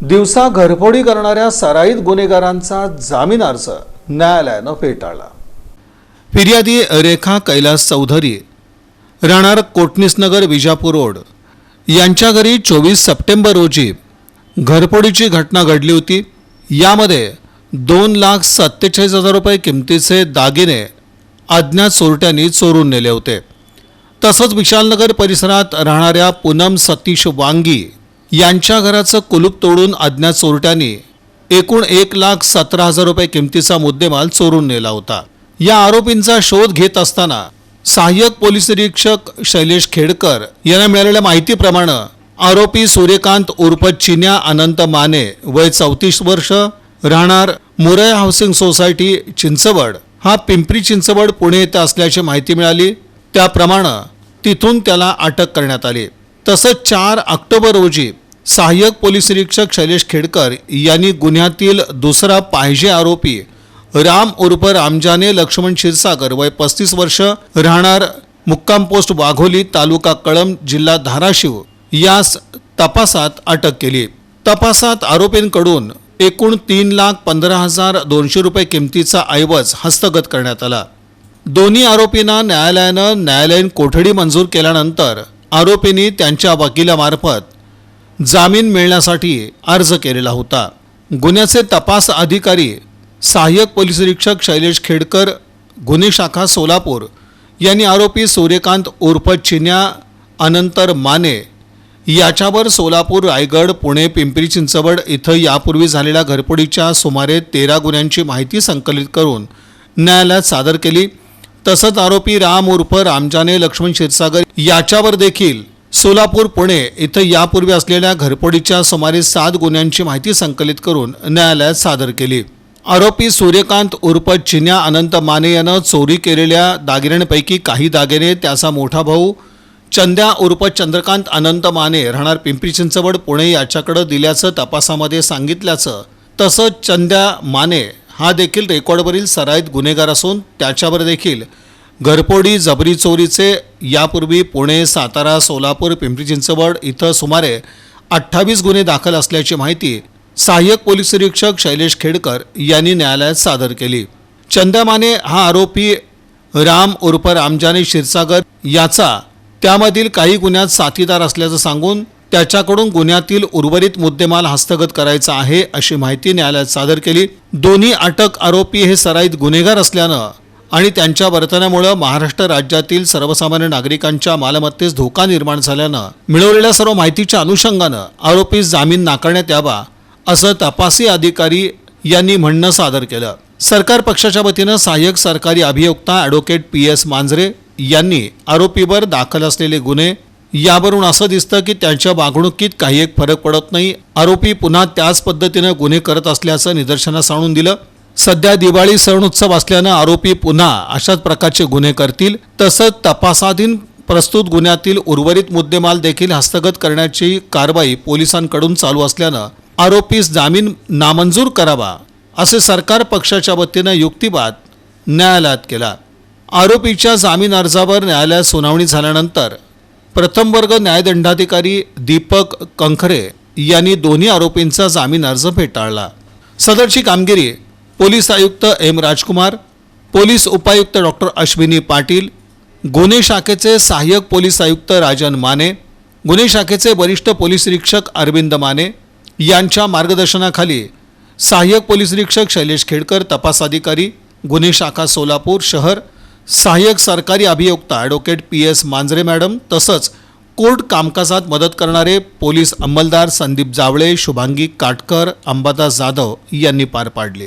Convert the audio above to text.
दिवसा घरफोडी करणाऱ्या सराईत गुन्हेगारांचा जामीन अर्ज न्यायालयानं फेटाळला. फिर्यादी रेखा कैलास चौधरी राहणार कोटणीसनगर विजापूर रोड. यांच्या घरी चोवीस सप्टेंबर रोजी घरफोडीची घटना घडली होती. यामध्ये दोन लाख सत्तेचाळीस हजार रुपये किमतीचे दागिने अज्ञात चोरट्यांनी चोरून नेले होते. तसंच विशालनगर परिसरात राहणाऱ्या पूनम सतीश वांगी यांच्या घराचं कुलूप तोडून अज्ञात चोरट्यांनी एकूण एक लाख सतरा हजार रुपये किमतीचा मुद्देमाल चोरून नेला होता. या आरोपींचा शोध घेत असताना सहाय्यक पोलीस निरीक्षक शैलेश खेडकर यांना मिळालेल्या माहितीप्रमाणे आरोपी सूर्यकांत उर्फ चिन्या अनंत माने वय चौतीस वर्ष राहणार मुरय हाऊसिंग सोसायटी चिंचवड. हा पिंपरी चिंचवड पुणे येथे असल्याची माहिती मिळाली. त्याप्रमाणे तिथून त्याला अटक करण्यात आली. तसंच चार ऑक्टोबर रोजी सहाय्यक पोलीस निरीक्षक शैलेश खेडकर यांनी गुन्ह्यातील दुसरा पाहिजे आरोपी राम उर्फ रामजाने लक्ष्मण क्षीरसागर वय पस्तीस वर्ष राहणार मुक्काम पोस्ट वाघोली तालुका कळंब जिल्हा धाराशिव यास तपासात अटक केली. तपासात आरोपींकडून एकूण तीन लाख पंधरा हजार दोनशे रुपये किमतीचा ऐवज हस्तगत करण्यात आला. दोन्ही आरोपींना न्यायालयानं न्यायालयीन कोठडी मंजूर केल्यानंतर आरोपींनी त्यांच्या वकिलामार्फत जामीन मिळण्यासाठी अर्ज केलेला होता. गुन्ह्याचे तपास अधिकारी सहाय्यक पोलीस निरीक्षक शैलेश खेडकर गुन्हे शाखा सोलापूर यांनी आरोपी सूर्यकांत उर्फ चिन्या अनंतर माने याच्यावर सोलापूर रायगड पुणे पिंपरी चिंचवड इथं यापूर्वी झालेल्या घरपोडीच्या सुमारे तेरा गुन्ह्यांची माहिती संकलित करून न्यायालयात सादर केली. तसंच आरोपी राम उर्फ रामजाने लक्ष्मण क्षीरसागर याच्यावर देखील सोलापूर पुणे इथं यापूर्वी असलेल्या घरफोडीच्या सुमारे सात गुन्ह्यांची माहिती संकलित करून न्यायालयात सादर केली. आरोपी सूर्यकांत उर्फ चिन्या अनंत माने यानं चोरी केलेल्या दागिन्यांपैकी काही दागिने त्याचा मोठा भाऊ चंद्या उर्फ चंद्रकांत अनंत माने राहणार पिंपरी चिंचवड पुणे याच्याकडे दिल्याचं तपासामध्ये सांगितल्याचं तसंच चंद्या माने हा देखील रेकॉर्डवरील सराईत गुन्हेगार असून त्याच्यावर देखील घरपोडी जबरी चोरीचे यापूर्वी पुणे सातारा सोलापूर पिंपरी चिंचवड इथं सुमारे अठ्ठावीस गुन्हे दाखल असल्याची माहिती सहाय्यक पोलीस निरीक्षक शैलेश खेडकर यांनी न्यायालयात सादर केली. चंदामाने हा आरोपी राम उर्फ रामजाने क्षीरसागर याचा त्यामधील काही गुन्ह्यात साथीदार असल्याचं सांगून त्याच्याकडून गुन्ह्यातील उर्वरित मुद्देमाल हस्तगत करायचा आहे अशी माहिती न्यायालयात सादर केली. दोन्ही अटक आरोपी हे सराईत गुन्हेगार असल्यानं आणि त्यांच्या वर्तनामुळं महाराष्ट्र राज्यातील सर्वसामान्य नागरिकांच्या मालमत्तेस धोका निर्माण झाल्यानं मिळवलेल्या सर्व माहितीच्या अनुषंगानं आरोपीस जामीन नाकारण्यात यावा असं तपासी अधिकारी यांनी म्हणणं सादर केलं. सरकार पक्षाच्या वतीनं सहाय्यक सरकारी अभियोक्ता ॲडव्होकेट पी एस मांजरे यांनी आरोपीवर दाखल असलेले गुन्हे यावरून असं दिसतं की त्यांच्या वागणुकीत काही एक फरक पडत नाही. आरोपी पुन्हा त्याच पद्धतीनं गुन्हे करत असल्याचं निदर्शनास आणून दिलं. सध्या दिवाळी सण उत्सव असल्यानं आरोपी पुन्हा अशाच प्रकारचे गुन्हे करतील. तसंच तपासाधीन प्रस्तुत गुन्ह्यातील उर्वरित मुद्देमाल देखील हस्तगत करण्याची कारवाई पोलिसांकडून चालू असल्यानं आरोपीस जामीन नामंजूर करावा असे सरकार पक्षाच्या वतीनं युक्तिवाद न्यायालयात केला. आरोपीच्या जामीन अर्जावर न्यायालयात सुनावणी झाल्यानंतर प्रथम वर्ग न्यायदंडाधिकारी दीपक कंखरे यांनी दोन्ही आरोपींचा जामीन अर्ज फेटाळला. सदरची कामगिरी पोलीस आयुक्त एम राजकुमार पोलीस उपायुक्त डॉक्टर अश्विनी पाटील गुन्हे शाखेचे सहाय्यक पोलीस आयुक्त राजन माने गुन्हे शाखेचे वरिष्ठ पोलीस निरीक्षक अरविंद माने यांच्या मार्गदर्शनाखाली सहाय्यक पोलीस निरीक्षक शैलेश खेडकर तपास अधिकारी गुन्हे शाखा सोलापूर शहर सहाय्यक सरकारी अभियोक्ता advocate P S Manjare madam तसंच कोर्ट कामकाजात मदत करणारे पोलीस अंमलदार संदीप जावळे शुभांगी काटकर अंबादास जाधव यांनी पार पाडले.